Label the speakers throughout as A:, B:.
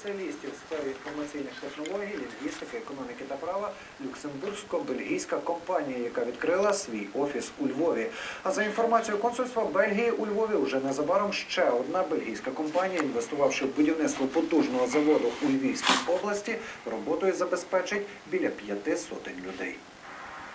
A: спеціалістів в сфері інформаційних технологій, лінгвістики, економіки та права люксембурзько-бельгійська компанія, яка відкрила свій офіс у Львові. А за інформацією консульства Бельгії у Львові, вже незабаром ще одна бельгійська компанія, інвестувавши в будівництво потужного заводу у Львівській області, роботою забезпечить біля п'яти сотень людей.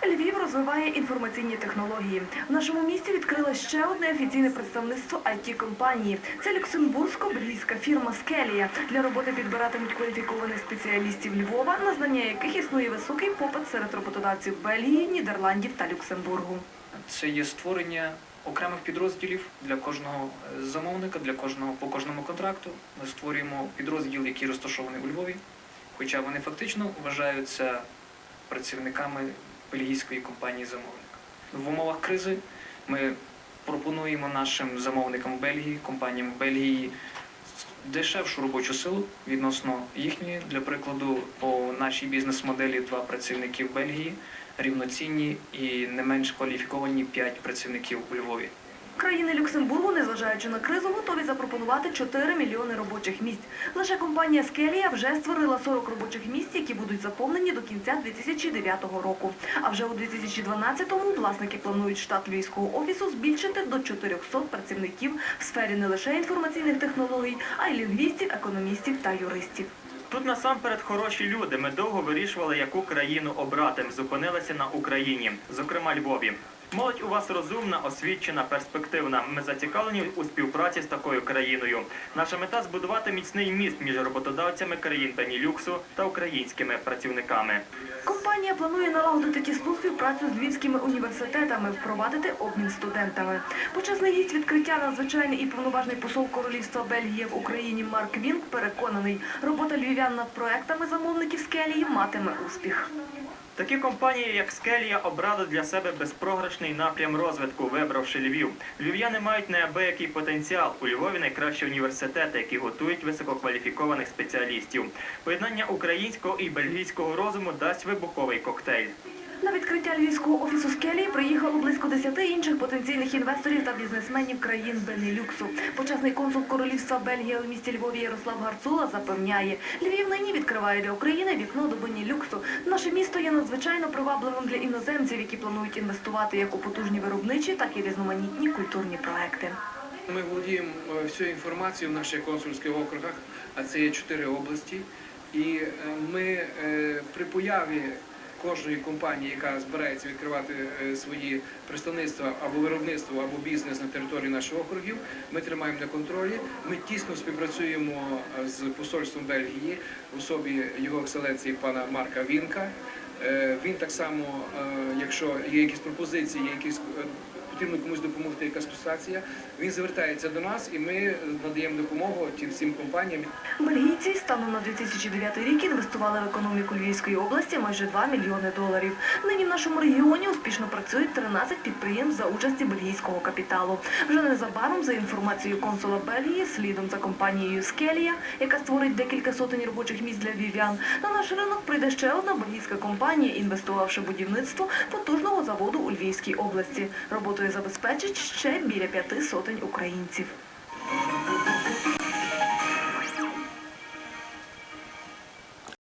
B: Львів розвиває інформаційні технології. В нашому місті відкрили ще одне офіційне представництво it компанії Це люксембурзько-бельгійська фірма Скелія. Для роботи підбиратимуть кваліфікованих спеціалістів Львова, на знання яких існує високий попит серед роботодавців Бельгії, Нідерландів та Люксембургу.
C: Це є створення окремих підрозділів для кожного е, замовника, для кожного по кожному контракту. Ми створюємо підрозділ, який розташований у Львові, хоча вони фактично вважаються працівниками бельгійської компанії замовника. В умовах кризи ми пропонуємо нашим замовникам в Бельгії, компаніям в Бельгії дешевшу робочу силу відносно їхньої. Для прикладу, по нашій бізнес-моделі два працівники в Бельгії рівноцінні і не менш кваліфіковані п'ять працівників у Львові.
B: Країни Люксембургу, незважаючи на кризу, готові запропонувати 4 мільйони робочих місць. Лише компанія Скелія вже створила 40 робочих місць, які будуть заповнені до кінця 2009 року. А вже у 2012-му власники планують штат львівського офісу збільшити до 400 працівників в сфері не лише інформаційних технологій, а й лінгвістів, економістів та юристів.
D: Тут насамперед хороші люди. Ми довго вирішували, яку країну обрати. Зупинилися на Україні, зокрема Львові. Молодь у вас розумна, освічена, перспективна. Ми зацікавлені у співпраці з такою країною. Наша мета збудувати міцний міст між роботодавцями країн Бенілюксу та українськими працівниками.
B: Компанія планує налагодити тісну співпрацю з львівськими університетами, впровадити обмін студентами. Почесний гість відкриття надзвичайний і повноважний посол Королівства Бельгії в Україні Марк Вінк переконаний, робота львів'ян над проектами замовників скелії матиме успіх.
D: Такі компанії, як Скелія, обрали для себе безпрограшний напрям розвитку, вибравши Львів. Львів'яни мають неабиякий потенціал. У Львові найкращі університети, які готують висококваліфікованих спеціалістів. Поєднання українського і бельгійського розуму дасть вибуховий коктейль.
B: На відкриття львівського офісу скелії приїхало близько 10 інших потенційних інвесторів та бізнесменів країн Бенелюксу. Почесний консул Королівства Бельгії у місті Львові Ярослав Гарцула запевняє, Львів нині відкриває для України вікно до Бенелюксу. Наше місто є надзвичайно привабливим для іноземців, які планують інвестувати як у потужні виробничі, так і різноманітні культурні проекти.
E: Ми володіємо е, всією інформацією в наших консульських округах, а це є чотири області. І е, ми е, при появі кожної компанії, яка збирається відкривати е, свої представництва або виробництво, або бізнес на території наших округів, ми тримаємо на контролі. Ми тісно співпрацюємо е, з посольством Бельгії в особі його екселенції пана Марка Вінка. Е, Він так само, якщо є якісь пропозиції, є якісь потрібно комусь допомогти, якась ситуація, він звертається до нас і ми надаємо допомогу тим всім компаніям.
B: Бельгійці станом на 2009 рік інвестували в економіку Львівської області майже 2 мільйони доларів. Нині в нашому регіоні успішно працюють 13 підприємств за участі бельгійського капіталу. Вже незабаром, за інформацією консула Бельгії, слідом за компанією Скелія, яка створить декілька сотень робочих місць для львів'ян, на наш ринок прийде ще одна бельгійська компанія, інвестувавши будівництво потужного заводу у Львівській області. Роботою забезпечить ще біля п'яти сотень українців.